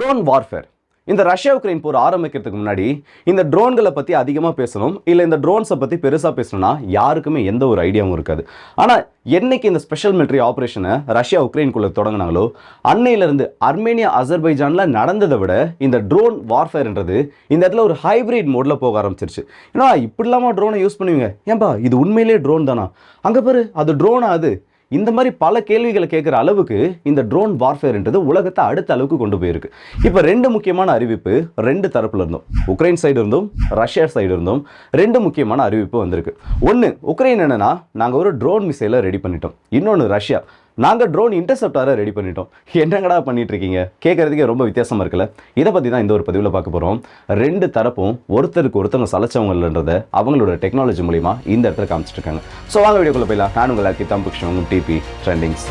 Drone warfare இந்த Russia Ukraine போர் ஆரம்பிக்கிறதுக்கு முன்னாடி இந்த ட்ரோன்களை பற்றி அதிகமாக பேசணும் இல்லை இந்த ட்ரோன்ஸை பற்றி பெருசாக பேசணும்னா யாருக்குமே எந்த ஒரு ஐடியாவும் இருக்காது. ஆனால் என்னைக்கு இந்த ஸ்பெஷல் மிலிட்ரி ஆப்ரேஷனை ரஷ்யா உக்ரைனுக்குள்ளே தொடங்கினாங்களோ அன்னையிலேருந்து அர்மேனியா அசர்பைஜானில் நடந்ததை விட இந்த ட்ரோன் வார்ஃபேர்ன்றது இந்த இடத்துல ஒரு ஹைப்ரிட் மோடில் போக ஆரம்பிச்சிருச்சு. ஏன்னா இப்படிலாமா ட்ரோனை யூஸ் பண்ணுவீங்க? ஏன்பா இது உண்மையிலேயே ட்ரோன் தானா? அங்கே பாரு அது ட்ரோனா அது. இந்த மாதிரி பல கேள்விகளை கேட்குற அளவுக்கு இந்த ட்ரோன் வார்ஃபேர்ன்றது உலகத்தை அடுத்த அளவுக்கு கொண்டு போயிருக்கு. இப்போ ரெண்டு முக்கியமான அறிவிப்பு ரெண்டு தரப்புல இருந்தும் உக்ரைன் சைடு இருந்தும் ரஷ்யா சைடு இருந்தும் ரெண்டு முக்கியமான அறிவிப்பு வந்திருக்கு. ஒன்று உக்ரைன் என்னன்னா நாங்கள் ஒரு ட்ரோன் மிசைலை ரெடி பண்ணிட்டோம். இன்னொன்று ரஷ்யா நாங்கள் ட்ரோன் இன்டர்செப்டாரை ரெடி பண்ணிட்டோம். என்னங்கடா பண்ணிட்டு இருக்கீங்க கேட்கறதுக்கே ரொம்ப வித்தியாசமாக இருக்குல்ல? இதை பற்றி தான் இந்த ஒரு பதிவில் பார்க்க போகிறோம் ரெண்டு தரப்பும் ஒருத்தருக்கு ஒருத்தவங்க சலைச்சவங்கன்றதை அவங்களோட டெக்னாலஜி மூலிமா இந்த இடத்துல காமிச்சிட்டு இருக்காங்க. ஸோ வாங்க வீடியோக்குள்ள போயிடலாம். நான் உங்கள் அக்கி தம்புக்ஷன் டிபி ட்ரெண்டிங்ஸ்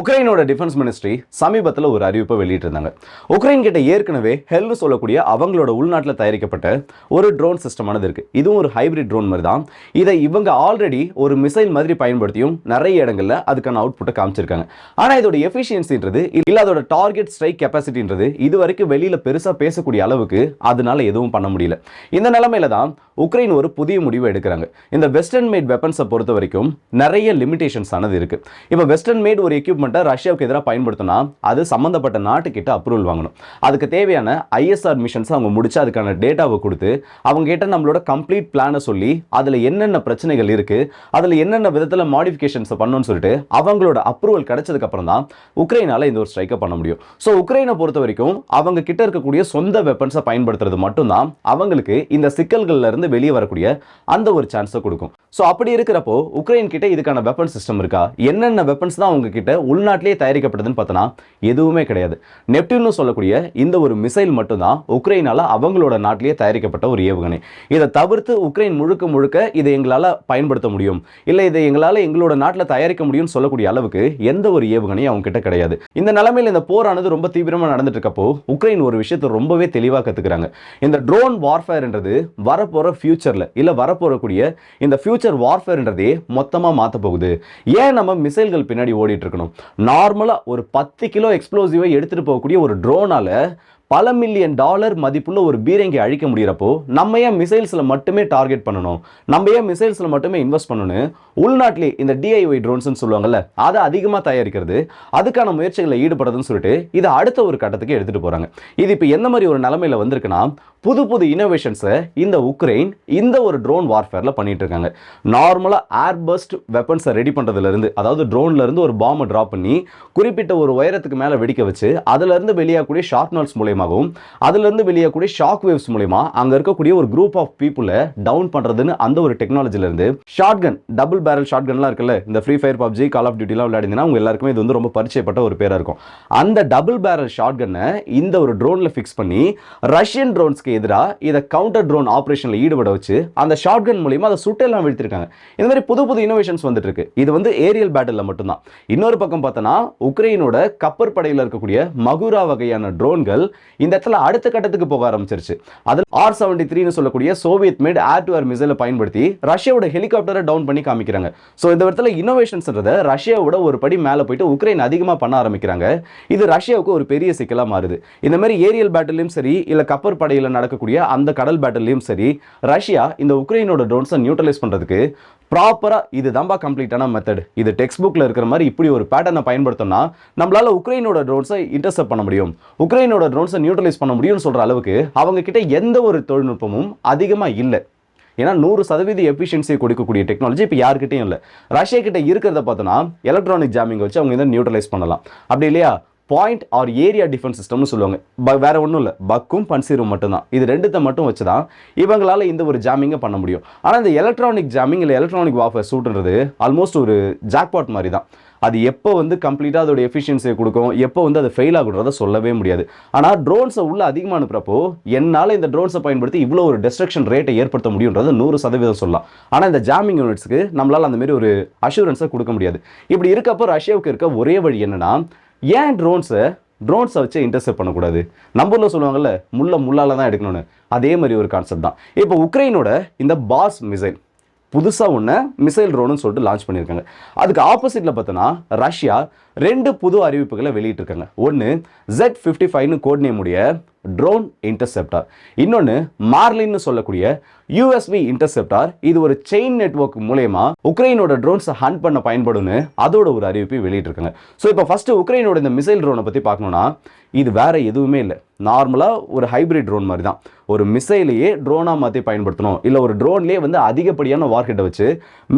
உக்ரைனோட டிஃபென்ஸ் மினிஸ்ட்ரி சமீபத்தில் ஒரு அறிவிப்பை வெளியிட்டிருந்தாங்க. உக்ரைன் கிட்ட ஏற்கனவே ஹெல்னு சொல்லக்கூடிய அவங்களோட உள்நாட்டில் தயாரிக்கப்பட்ட ஒரு ட்ரோன் சிஸ்டமானது இருக்குது இதுவும் ஒரு ஹைபிரிட் ட்ரோன் மாதிரி தான். இதை இவங்க ஆல்ரெடி ஒரு மிசைல் மாதிரி பயன்படுத்தியும் நிறைய இடங்களில் அதுக்கான அவுட்புட்டை காமிச்சிருக்காங்க. ஆனால் இதோட எஃபிஷியன்சின்றது இல்லை அதோட டார்கெட் ஸ்ட்ரைக் கெப்பாசிட்டின்றது இது வரைக்கும் வெளியில் பெருசாக பேசக்கூடிய அளவுக்கு அதனால எதுவும் பண்ண முடியல. இந்த நிலமையில தான் உக்ரைன் ஒரு புதிய முடிவை எடுக்கிறாங்க. இந்த வெஸ்டர்ன் மேட் வெப்பன்ஸை பொறுத்த வரைக்கும் நிறைய லிமிடேஷன்ஸ் ஆனது இருக்கு. இப்போ வெஸ்டர்ன் மேட் ஒரு எக்யூப்மெண்ட்டை ரஷ்யாவுக்கு எதிராக பயன்படுத்தினா அது சம்மந்தப்பட்ட நாட்டுக்கிட்ட அப்ரூவல் வாங்கணும். அதுக்கு தேவையான ஐஎஸ்ஆர் மிஷன்ஸ் அவங்க முடிச்சு அதுக்கான டேட்டாவை கொடுத்து அவங்க கிட்ட நம்மளோட கம்ப்ளீட் பிளானை சொல்லி அதில் என்னென்ன பிரச்சனைகள் இருக்கு அதில் என்னென்ன விதத்தில் மாடிஃபிகேஷன்ஸை பண்ணணும்னு சொல்லிட்டு அவங்களோட அப்ரூவல் கிடைச்சதுக்கு அப்புறம் தான் உக்ரைனால இந்த ஒரு ஸ்ட்ரைக்கை பண்ண முடியும். ஸோ உக்ரைனை பொறுத்த வரைக்கும் அவங்க கிட்ட இருக்கக்கூடிய சொந்த வெப்பன்ஸை பயன்படுத்துறது மட்டும்தான் அவங்களுக்கு இந்த சிக்கல்கள்ல இருந்து வெளியே வரக்கூடிய அந்த ஒரு சான்ஸை கொடுக்கும். ஸோ அப்படி இருக்கிறப்போ உக்ரைன் கிட்ட இதுக்கான வெப்பன் சிஸ்டம் இருக்கா? என்னென்ன வெப்பன்ஸ் தான் அவங்க கிட்ட உள்நாட்டிலேயே தயாரிக்கப்படுதுன்னு பார்த்தோன்னா எதுவுமே கிடையாது. நெப்டியூன்னு சொல்லக்கூடிய இந்த ஒரு மிசைல் மட்டும்தான் உக்ரைனால அவங்களோட நாட்டிலேயே தயாரிக்கப்பட்ட ஒரு ஏவுகணை. இதை தவிர்த்து உக்ரைன் முழுக்க முழுக்க இதை எங்களால் பயன்படுத்த முடியும். இல்லை இதை எங்களால் எங்களோட நாட்டில் தயாரிக்க முடியும்னு சொல்லக்கூடிய அளவுக்கு எந்த ஒரு ஏவுகணையும் அவங்க கிட்ட கிடையாது. இந்த நிலைமையில் இந்த போரானது ரொம்ப தீவிரமாக நடந்துட்டு இருக்கப்போ உக்ரைன் ஒரு விஷயத்தை ரொம்பவே தெளிவாக கற்றுக்கிறாங்க இந்த ட்ரோன் வார்ஃபேர்ன்றது வரப்போகிற ஃபியூச்சரில் இல்லை வரப்போகக்கூடிய இந்த ஃபியூச்சர் வார்ஃபேர்ன்றதே மொத்தமாக மாற்ற போகுது ஏன் நம்ம மிசைல்கள் பின்னாடி ஓடிட்டு இருக்கணும்? நார்மலாக ஒரு பத்து கிலோ எக்ஸ்ப்ளோசிவை எடுத்துகிட்டு போகக்கூடிய ஒரு ட்ரோனால பல மில்லியன் டாலர் மதிப்புள்ள ஒரு பீரங்கி அழிக்க முடியிறப்போ நம்ம ஏன் மிசைல்ஸில் மட்டுமே டார்கெட் பண்ணணும்? நம்ம ஏன் மிசைல்ஸில் மட்டுமே இன்வெஸ்ட் பண்ணணும் உள்நாட்டிலே இந்த டிஐஒய் ட்ரோன்ஸ்னு சொல்லுவாங்கல்ல அதை அதிகமாக தயாரிக்கிறது அதுக்கான முயற்சிகளில் ஈடுபடுறதுன்னு சொல்லிட்டு இதை அடுத்த ஒரு கட்டத்துக்கு எடுத்துகிட்டு போகிறாங்க இது இப்போ எந்த மாதிரி ஒரு நிலமையில் வந்திருக்குன்னா புது புது இனோவேஷன்ஸை இந்த உக்ரைன் இந்த ஒரு ட்ரோன் வார்ஃபேரில் பண்ணிட்டு இருக்காங்க. நார்மலாக ஏர்பஸ்ட் வெப்பன்ஸை ரெடி பண்ணுறதுலேருந்து அதாவது ட்ரோன்லேருந்து ஒரு பாம்பை ட்ராப் பண்ணி குறிப்பிட்ட ஒரு உயரத்துக்கு மேலே வெடிக்க வச்சு அதுலேருந்து வெளியாகக்கூடிய ஷார்ட் மூலயமா மூலியமாகவும் அதுலேருந்து வெளியாகக்கூடிய ஷாக் வேவ்ஸ் மூலியமா அங்கே இருக்கக்கூடிய ஒரு குரூப் ஆஃப் பீப்புளை டவுன் பண்ணுறதுன்னு அந்த ஒரு டெக்னாலஜிலேருந்து short gun double barrel short கன்லாம் இருக்குல்ல இந்த free fire PUBG call of டியூட்டிலாம் விளையாடிங்கன்னா உங்க எல்லாருக்குமே இது வந்து ரொம்ப பரிச்சயப்பட்ட ஒரு பேராக இருக்கும். அந்த டபுள் பேரல் ஷார்ட் கன்னை இந்த ஒரு ட்ரோனில் ஃபிக்ஸ் பண்ணி ரஷ்யன் ட்ரோன்ஸ்க்கு எதிராக இதை கவுண்டர் ட்ரோன் ஆப்ரேஷனில் ஈடுபட வச்சு அந்த ஷார்ட் கன் அதை சுட்டெல்லாம் வீழ்த்திருக்காங்க. இந்த மாதிரி புது புது இனோவேஷன்ஸ் வந்துட்டு இருக்கு. இது வந்து ஏரியல் பேட்டில் மட்டும்தான். இன்னொரு பக்கம் பார்த்தோன்னா உக்ரைனோட கப்பற்படையில் இருக்கக்கூடிய மகுரா வகையான ட்ரோன்கள் இந்த இடத்துல அடுத்த கட்டத்துக்கு போக ஆரம்பிச்சிருச்சு. அதில் ஆர் செவன்டி த்ரீனு சொல்லக்கூடிய Soviet made air to air மிசைலை பயன்படுத்தி ரஷ்யாவோட ஹெலிகாப்டரை டவுன் பண்ணி காமிக்கிறாங்க. ஸோ இந்த இடத்துல இன்னோவேஷன்ஸ்ன்றத ரஷ்யாவோட ஒரு படி மேலே போயிட்டு உக்ரைன் அதிகமாக பண்ண ஆரம்பிக்கிறாங்க. இது ரஷ்யாவுக்கு ஒரு பெரிய சிக்கலாக மாறுது. இந்த மாதிரி ஏரியல் பேட்டிலையும் சரி இல்லை கப்பர் படையில் நடக்கக்கூடிய அந்த கடல் பேட்டிலையும் சரி ரஷ்யா இந்த உக்ரைனோட ட்ரோன்ஸை நியூட்ரலைஸ் பண்ணுறதுக்கு ப்ராப்பராக இது தான்பா கம்ப்ளீட்டான மெத்தட் இது டெக்ஸ்ட் புக்கில் இருக்கிற மாதிரி இப்படி ஒரு பேட்டர்னை பயன்படுத்தோம்னா நம்மளால உக்ரைனோட ட்ரோன்ஸை இன்டர்செப்ட் பண்ண முடியும். உக்ரைனோட ட்ரோன்ஸ் நியூட்ரலைஸ் பண்ண முடியும்னு சொல்கிற அளவுக்கு அவங்க கிட்ட எந்த ஒரு தொழில்நுட்பமும் அதிகமாக இல்லை. ஏன்னா நூறு சதவீத எஃபிஷியன்சியை கொடுக்கக்கூடிய டெக்னாலஜி இப்போ யாருக்கிட்டையும் இல்லை. ரஷ்யா கிட்ட இருக்கிறத பார்த்தோன்னா எலக்ட்ரானிக் ஜாமிங் வச்சு அவங்க இதை நியூட்ரலைஸ் பண்ணலாம். அப்படி இல்லையா? பாயிண்ட் ஆர் ஏரியா டிஃபென்ஸ் சிஸ்டம்னு சொல்லுவாங்க. ப- வேற ஒன்றும் இல்லை. பக்கும் பன்சீரும் மட்டும்தான். இது ரெண்டுத்தை மட்டும் வச்சு தான் இவங்களால இந்த ஒரு ஜாமிங்கை பண்ண முடியும். ஆனால் இந்த எலக்ட்ரானிக் ஜாமிங் இல்லை எலக்ட்ரானிக் வாஃபர் சூட்டுன்றது ஆல்மோஸ்ட் ஒரு ஜாக்பாட் மாதிரி தான். அது எப்போ வந்து கம்ப்ளீட்டாக அதோட எஃபிஷியன்சியை கொடுக்கும் எப்போ வந்து அது ஃபெயில் ஆகுன்றத சொல்லவே முடியாது. ஆனால் ட்ரோன்ஸை உள்ள அதிகமாக அனுப்புறப்போ என்னால் இந்த ட்ரோன்ஸை பயன்படுத்தி இவ்வளோ ஒரு டெஸ்ட்ரக்ஷன் ரேட்டை ஏற்படுத்த முடியுன்றது நூறு சதவீதம் சொல்லலாம். ஆனால் இந்த ஜாமிங் யூனிட்ஸ்க்கு நம்மளால் அந்த மாதிரி ஒரு அஷூரன்ஸை கொடுக்க முடியாது. இப்படி இருக்கப்போ ரஷ்யாவுக்கு இருக்க ஒரே வழி என்னென்னா ஏன் ட்ரோன்ஸை ட்ரோன்ஸை வச்சு இன்டர்செப்ட் பண்ணக்கூடாது? நம்ம ஊரில் சொல்லுவாங்கல்ல முள்ள முள்ளால தான் எடுக்கணும்னு. அதே மாதிரி ஒரு கான்செப்ட் தான். இப்போ உக்ரைனோட இந்த பாஸ் மிசைல் புதுசாக ஒன்று மிசைல் ட்ரோன்னு சொல்லிட்டு லான்ச் பண்ணியிருக்காங்க. அதுக்கு ஆப்போசிட்டில் பார்த்தோன்னா ரஷ்யா ரெண்டு புது அறிவிப்புகளை வெளியிட்டிருக்காங்க. ஒன்று ஜெட் ஃபிஃப்டி ஃபைவ்னு கோட் நேம் உடைய ட்ரோன் இன்டர்செப்டார் இன்னொன்று மார்லின்னு சொல்லக்கூடிய யூஎஸ்பி இன்டர்செப்டார் இது ஒரு செயின் நெட்வொர்க் மூலயமா உக்ரைனோட ட்ரோன்ஸை ஹண்ட் பண்ண பயன்படும்னு அதோட ஒரு அறிவிப்பை வெளியிட்டிருக்காங்க. ஸோ இப்போ ஃபர்ஸ்ட் உக்ரைனோட இந்த மிசைல் ட்ரோனை பற்றி பார்க்கணும்னா இது வேற எதுவுமே இல்லை. நார்மலாக ஒரு ஹைபிரிட் ட்ரோன் மாதிரி தான் ஒரு மிசைலையே ட்ரோனாக மாற்றி பயன்படுத்தணும். இல்லை ஒரு ட்ரோன்லேயே வந்து அதிகப்படியான வார்ஹெட்டை வச்சு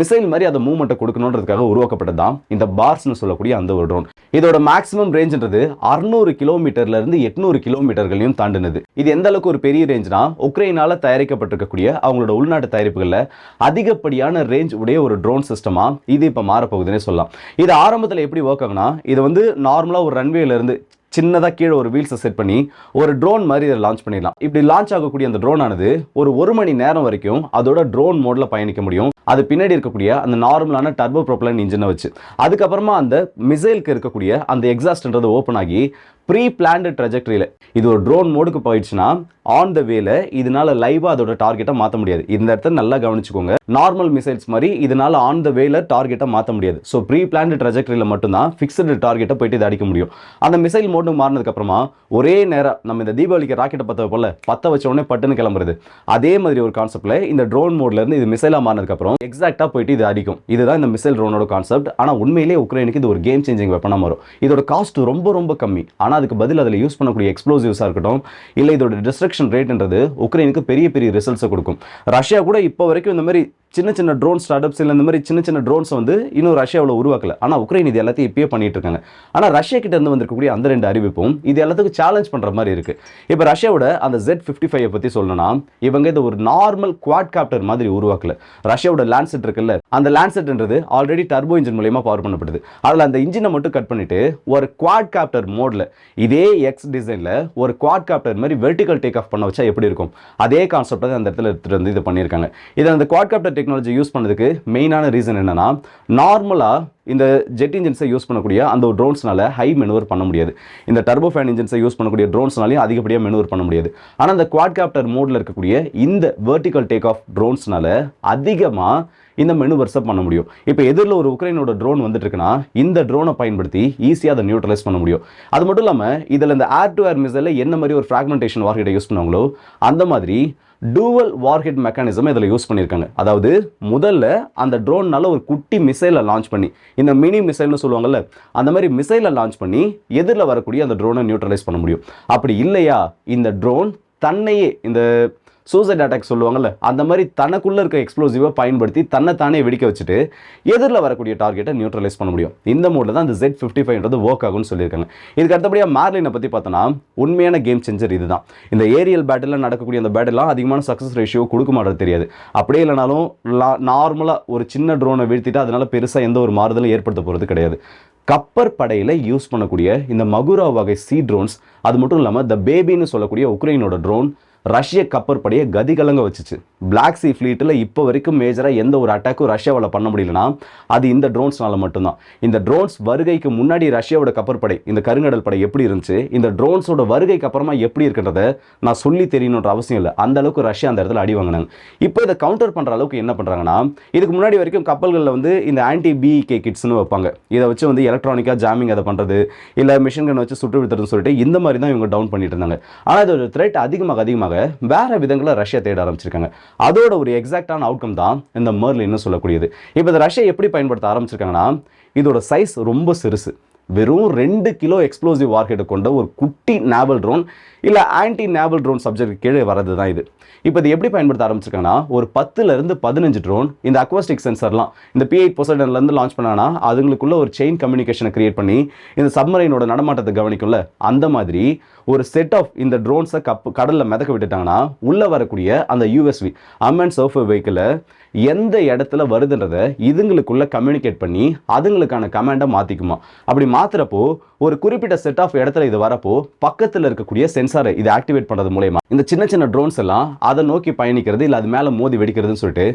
மிசைல் மாதிரி அதை மூவ்மெண்ட்டை கொடுக்கணுன்றதுக்காக உருவாக்கப்பட்டது தான் இந்த பார்ஸ்னு சொல்லக்கூடிய அந்த ஒரு ட்ரோன் இதோட மேக்ஸிமம் ரேஞ்சுன்றது அறுநூறு கிலோமீட்டர்லேருந்து எட்நூறு கிலோமீட்டர்களையும் தாண்டினது. இது எந்த அளவுக்கு ஒரு பெரிய ரேஞ்ச்னா உக்ரைனால தயாரிக்கப்பட்டிருக்கக்கூடிய அவங்களோட உள்நாட்டு தயாரிப்புகளில் அதிகப்படியான ரேஞ்ச் உடைய ஒரு ட்ரோன் சிஸ்டமா இது இப்போ மாறப்போகுதுன்னே சொல்லலாம். இது ஆரம்பத்தில் எப்படி ஒர்க் ஆகுனா இது வந்து நார்மலாக ஒரு ரன்வேல இருந்து சின்னதாக கீழே ஒரு வீல்ஸை செட் பண்ணி ஒரு ட்ரோன் மாதிரி இதை லான்ச் பண்ணிடலாம். இப்படி லான்ச் ஆகக்கூடிய அந்த ட்ரோன் ஆனது ஒரு ஒரு மணி நேரம் வரைக்கும் அதோட ட்ரோன் மோடில் பயணிக்க முடியும். அது பின்னாடி இருக்கக்கூடிய அந்த நார்மலான டர்போ ப்ரோப்ளன் இன்ஜினை வச்சு. அதுக்கப்புறமா அந்த மிசைலுக்கு இருக்கக்கூடிய அந்த எக்ஸாஸ்ட்ன்றது ஓப்பன் ஆகி ப்ரீ பிளான்டு ட்ரெஜெக்டரியில் இது ஒரு ட்ரோன் மோடுக்கு போயிடுச்சுன்னா ஆன் த வேல இதனால லைவாக அதோட டார்கெட்டை மாற்ற முடியாது. இந்த இடத்த நல்லா கவனிச்சுக்கோங்க. நார்மல் மிசைல்ஸ் மாதிரி இதனால ஆன் த வேல டார்கெட்டை மாற்ற முடியாது. ஸோ ப்ரீ பிளான்டு ட்ரெஜெக்டரியில் மட்டும்தான் ஃபிக்ஸ்டு டார்கெட்டை போயிட்டு அடிக்க முடியும். அந்த மிசைல் மோடு மாறினதுக்கப்புறமா ஒரே நேரம் நம்ம இந்த தீபாவளிக்கு ராக்கெட்டை பற்ற போல பற்ற வச்ச உடனே பட்டுன்னு கிளம்புறது. அதே மாதிரி ஒரு கான்செப்ட்ல இந்த ட்ரோன் மோட்ல இருந்து இது மிசைலாக மாறினதுக்கப்புறம் எக்ஸாக்டாக போயிட்டு இது அடிக்கும். இதுதான் இந்த மிசைல் ட்ரோனோட கான்செப்ட் ஆனால் உண்மையிலேயே உக்ரைனுக்கு இது ஒரு கேம் சேஞ்சிங் வெப்பனாக வரும் இதோட காஸ்ட் ரொம்ப ரொம்ப கம்மி. ஆனால் அதுக்கு பதில் அதில் யூஸ் பண்ணக்கூடிய எக்ஸ்ப்ளோசிவ்ஸாக இருக்கட்டும் இல்லை இதோட டிஸ்ட்ரக்ஷன் ரேட்ன்றது உக்ரைனுக்கு பெரிய பெரிய ரிசல்ட்ஸை கொடுக்கும். ரஷ்யா கூட இப்போ வரைக்கும் இந்த மாதிரி சின்ன சின்ன ட்ரோன் ஸ்டார்ட்அப்ஸ் இல்லை இந்த மாதிரி சின்ன சின்ன ட்ரோன்ஸ் வந்து இன்னும் ரஷ்யாவில் உருவாக்கல. ஆனால் உக்ரைன் இது எல்லாத்தையும் இப்பயே பண்ணிட்டு இருக்காங்க. ஆனால் ரஷ்யா கிட்ட இருந்து வந்திருக்கக்கூடிய அந்த ரெண்டு அறிவிப்பும் இது எல்லாத்துக்கும் சேலஞ்ச் பண்ணுற மாதிரி இருக்கு. இப்போ ரஷ்யாவோட அந்த ஜெட் ஃபிஃப்டி ஃபைவ் பற்றி சொல்லணும்னா இவங்க இது ஒரு நார்மல் குவாட் காப்டர் மாதிரி உருவாக்கல. ரஷ்யாவோட லேண்ட்செட் இருக்குல்ல அந்த லேண்ட்செட்ன்றது ஆல்ரெடி டர்போ இன்ஜின் மூலயமா பவர் பண்ணப்படுது. அதில் அந்த இன்ஜினை மட்டும் கட் பண்ணிட்டு ஒரு குவாட் காப்டர் மோடில் இதே எக்ஸ் டிசைனில் ஒரு குவாட் காப்டர் மாதிரி வெர்டிகல் டேக் ஆஃப் பண்ண வச்சா எப்படி இருக்கும்? அதே கான்செப்ட் அந்த இடத்துல எடுத்துகிட்டு வந்து இது பண்ணியிருக்காங்க. இதை அந்த குவாட் காப்டர் டெக்னாலஜி யூஸ் பண்ணதுக்கு மெயினான ரீசன் என்னன்னா நார்மலாக இந்த ஜெட் இன்ஜின்ஸை யூஸ் பண்ணக்கூடிய அந்த ட்ரோன்ஸ்னால ஹை மெனுவர் பண்ண முடியாது. இந்த டர்போ ஃபேன் இன்ஜின்ஸை யூஸ் பண்ணக்கூடிய ட்ரோன்ஸ்னாலையும் அதிகப்படியாக மெனுவர் பண்ண முடியாது. ஆனால் அந்த குவாட் காப்டர் மோடில் இருக்கக்கூடிய இந்த வெர்டிகல் டேக் ஆஃப் ட்ரோன்ஸ்னால அதிகமாக இந்த மெனுவர்ஸை பண்ண முடியும். இப்போ எதிரில் ஒரு உக்ரைனோட ட்ரோன் வந்துட்டு இருக்குன்னா இந்த ட்ரோனை பயன்படுத்தி ஈஸியாக அதை நியூட்ரலைஸ் பண்ண முடியும். அது மட்டும் இல்லாமல் இதில் இந்த ஏர் டு ஏர் மிசைலில் என்ன மாதிரி ஒரு ஃப்ராக்மெண்டேஷன் வார்கிட்ட யூஸ் பண்ணுவாங்களோ அந்த மாதிரி டூவல் வார்ஹெட் மெக்கானிசம் இதில் யூஸ் பண்ணியிருக்காங்க. அதாவது முதல்ல அந்த ட்ரோன்னால ஒரு குட்டி மிசைலை லான்ச் பண்ணி இந்த மினி மிசைல்னு சொல்லுவாங்கல்ல அந்த மாதிரி மிசைலை லான்ச் பண்ணி எதிரில் வரக்கூடிய அந்த ட்ரோனை நியூட்ரலைஸ் பண்ண முடியும். அப்படி இல்லையா இந்த ட்ரோன் தன்னையே இந்த சூசைட் அட்டாக் சொல்லுவாங்கல்ல அந்த மாதிரி தனக்குள்ளே இருக்க எக்ஸ்ப்ளோசிவை பயன்படுத்தி தன்னை தானே வெடிக்க வச்சுட்டு எதிரில் வரக்கூடிய டார்கெட்டை நியூட்ரலைஸ் பண்ண முடியும். இந்த மோடில் தான் இந்த ஜெட் ஃபிஃப்டி ஃபைவ்ன்றது ஒர்க் ஆகும்னு சொல்லியிருக்காங்க. இதுக்கு அடுத்தபடியாக மார்லினை பற்றி பார்த்தோன்னா உண்மையான கேம் சேஞ்சர் இதுதான். இந்த ஏரியல் பேட்டில் நடக்கக்கூடிய அந்த பேட்டெல்லாம் அதிகமான சக்ஸஸ் ரேஷியோ கொடுக்க மாட்டது தெரியாது. அப்படியே இல்லைனாலும் நார்மலாக ஒரு சின்ன ட்ரோனை வீழ்த்திட்டு அதனால் பெருசாக எந்த ஒரு மாறுதலும் ஏற்படுத்த போகிறது கிடையாது. கப்பர் படையில் யூஸ் பண்ணக்கூடிய இந்த மகுரா வகை சி ட்ரோன்ஸ் அது மட்டும் இல்லாமல் த பேபின்னு சொல்லக்கூடிய உக்ரைனோட ட்ரோன் ரஷ்ய கப்பற்படையை கதிகலங்க வச்சுச்சு. பிளாக் சி ஃப்ளீட்டில் இப்போ வரைக்கும் மேஜராக எந்த ஒரு அட்டாக்கும் ரஷ்யாவில் பண்ண முடியலனா அது இந்த ட்ரோன்ஸ்னால மட்டும்தான். இந்த ட்ரோன்ஸ் வருகைக்கு முன்னாடி ரஷ்யாவோட கப்பற்படை இந்த கருங்கடல் படை எப்படி இருந்துச்சு இந்த ட்ரோன்ஸோட வருகைக்கு அப்புறமா எப்படி இருக்கின்றத நான் சொல்லி தெரியணுன்ற அவசியம் இல்லை. அந்த அளவுக்கு ரஷ்யா அந்த இடத்துல அடி வாங்கினாங்க. இப்போ இதை கவுண்டர் பண்ணுற அளவுக்கு என்ன பண்ணுறாங்கன்னா இதுக்கு முன்னாடி வரைக்கும் கப்பல்களில் வந்து இந்த ஆன்டி பிஇகே கிட்ஸ்னு வைப்பாங்க. இதை வச்சு வந்து எலக்ட்ரானிக்காக ஜாமிங் அதை பண்ணுறது இல்லை மிஷின் கன் வச்சு சுட்டு விடுறதுன்னு சொல்லிட்டு இந்த மாதிரி தான் இவங்க டவுன் பண்ணிட்டு இருந்தாங்க. ஆனால் இதோட த்ரெட் அதிகமாக அதிகமாக வேற விதங்களில் ரஷ்யா தேட ஆரம்பிச்சிருக்காங்க. அதோட ஒரு எக்ஸாக்டான அவுட்கம் தான் இந்த மர்லின்னு சொல்லக்கூடியது. இப்போ இந்த ரஷ்யா எப்படி பயன்படுத்த ஆரம்பிச்சிருக்காங்கன்னா இதோட சைஸ் ரொம்ப சிறுசு. வெறும் ரெண்டு கிலோ எக்ஸ்ப்ளோசிவ் வார்கெட்டை கொண்ட ஒரு குட்டி நேவல் ட்ரோன் இல்லை ஆன்டி நேவல் ட்ரோன் சப்ஜெக்ட் கீழே வரது தான் இது. இப்போ இது எப்படி பயன்படுத்த ஆரம்பிச்சிருக்காங்கன்னா ஒரு பத்துலேருந்து பதினஞ்சு ட்ரோன் இந்த அக்வாஸ்டிக் சென்சர்லாம் இந்த பி எயிட் பொசைடன்லேருந்து லான்ச் பண்ணானா அதுங்களுக்குள்ள ஒரு செயின் கம்யூனிகேஷனை கிரியேட் பண்ணி இந்த சப்மரைனோட நடமாட்டத்தை கவனிக்கும்ல அந்த மாதிரி ஒரு செட் ஆஃப் இந்த ட்ரோன்ஸை கப் கடலில் மிதக்க விட்டுட்டாங்கன்னா உள்ளே வரக்கூடிய அந்த யூஎஸ்வி அம்மன் சர்ஃப் வெஹிக்கிளை எந்த இடத்துல வருதுன்றதை இதுங்களுக்குள்ளே கம்யூனிகேட் பண்ணி அதுங்களுக்கான கமாண்டை மாற்றிக்குமா அப்படி மாற்றுறப்போ ஒரு குறிப்பிட்ட செட் ஆஃப் இடத்துல இது வரப்போ பக்கத்தில் இருக்கக்கூடிய சென்சாரை இதை ஆக்டிவேட் பண்ணுறது மூலயமா இந்த சின்ன சின்ன ட்ரோன்ஸ் எல்லாம் அதை நோக்கி பயணிக்கிறது இல்லை அது மேலே மோதி வெடிக்கிறதுன்னு சொல்லிட்டு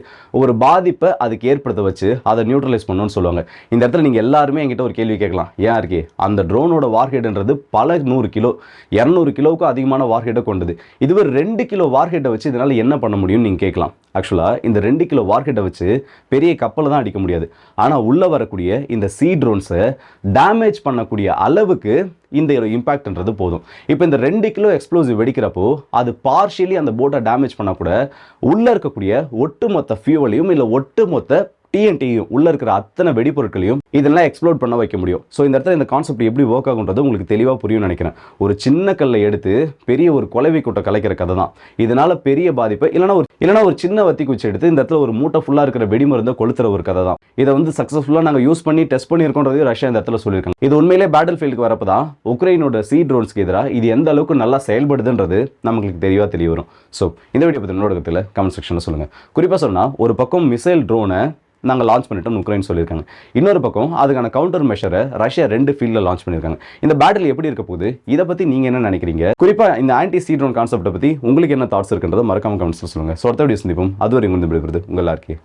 ஒரு பாதிப்பை அதுக்கு ஏற்படுத்த வச்சு அதை நியூட்ரலைஸ் பண்ணணும்னு சொல்லுவாங்க. இந்த இடத்துல நீங்கள் எல்லாருமே என்கிட்ட ஒரு கேள்வி கேட்கலாம். ஏன் இருக்கே அந்த ட்ரோனோட வார்ஹெட்ன்றது பல நூறு கிலோ இரநூறு கிலோவுக்கும் அதிகமான வார்ஹெட்டை கொண்டது. இதுவே ரெண்டு கிலோ வார்ஹெட்டை வச்சு இதனால் என்ன பண்ண முடியும்னு நீங்கள் கேட்கலாம். ஆக்சுவலாக இந்த ரெண்டு கிலோ வார்க்கெட்டை வச்சு பெரிய கப்பலை தான் அடிக்க முடியாது. ஆனால் உள்ளே வரக்கூடிய இந்த சி ட்ரோன்ஸை டேமேஜ் பண்ணக்கூடிய அளவுக்கு இந்த இம்பாக்ட்ன்றது போதும். இப்போ இந்த ரெண்டு கிலோ எக்ஸ்ப்ளோசிவ் வெடிக்கிறப்போ அது பார்ஷியலி அந்த போட்டை டேமேஜ் பண்ணால் கூட உள்ளே இருக்கக்கூடிய ஒட்டுமொத்த ஃபியூவலையும் இல்லை ஒட்டுமொத்த டிஎன்டியும் உள்ள இருக்கிற அத்தனை வெடிப்பொருட்களையும் இதெல்லாம் எக்ஸ்ப்ளோர் பண்ண வைக்க முடியும். ஸோ இந்த இடத்துல இந்த கான்செப்ட் எப்படி ஒர்க் ஆகுன்றது உங்களுக்கு தெளிவாக புரியும் நினைக்கிறேன். ஒரு சின்ன கல்லை எடுத்து பெரிய ஒரு கொலவை கூட்ட கலைக்கிற கதை தான். இதனால பெரிய பாதிப்பு இல்லைனா ஒரு இல்லைனா ஒரு சின்ன வத்தி குச்சி எடுத்து இந்த இடத்துல ஒரு மூட்டை ஃபுல்லாக இருக்கிற வெடிமருந்தை கொளுத்துற ஒரு கதை தான். இதை வந்து சக்ஸஸ்ஃபுல்லாக நாங்கள் யூஸ் பண்ணி டெஸ்ட் பண்ணியிருக்கோன்றதையும் ரஷ்யா இந்த இடத்துல சொல்லியிருக்காங்க. இது உண்மையிலே பேட்டில் ஃபீல்டுக்கு வரப்போ தான் உக்ரைனோட சீ ட்ரோன்ஸ்க்கு எதிராக இது எந்த அளவுக்கு நல்லா செயல்படுதுன்றது நம்மளுக்கு தெளிவாக தெரிய வரும். ஸோ இந்த வீடியோ பற்றி என்னோட கமெண்ட் செக்ஷனில் சொல்லுங்கள் குறிப்பாக சொன்னால் ஒரு பக்கம் மிசைல் ட்ரோனை நாங்கள் லான்ச் பண்ணிட்டோம் உக்ரைன் சொல்லியிருக்காங்க. இன்னொரு பக்கம் அதுக்கான கவுண்டர் மெஷரை ரஷ்யா ரெண்டு ஃபீல்டில் லான்ச் பண்ணியிருக்காங்க. இந்த பேட்டில் எப்படி இருக்க போகுது? இதை பற்றி நீங்கள் என்ன நினைக்கிறீங்க? குறிப்பாக இந்த ஆன்டி சீட்ரோன் கான்செப்ட்டை பற்றி உங்களுக்கு என்ன தாட்ஸ் இருக்குன்றதை மறக்காம கமெண்ட்ஸில் சொல்லுங்கள் ஸோ அடுத்த வீடியோ சந்திப்போம். அதுவரை உங்களுக்கு உங்கள் எல்லாருக்கே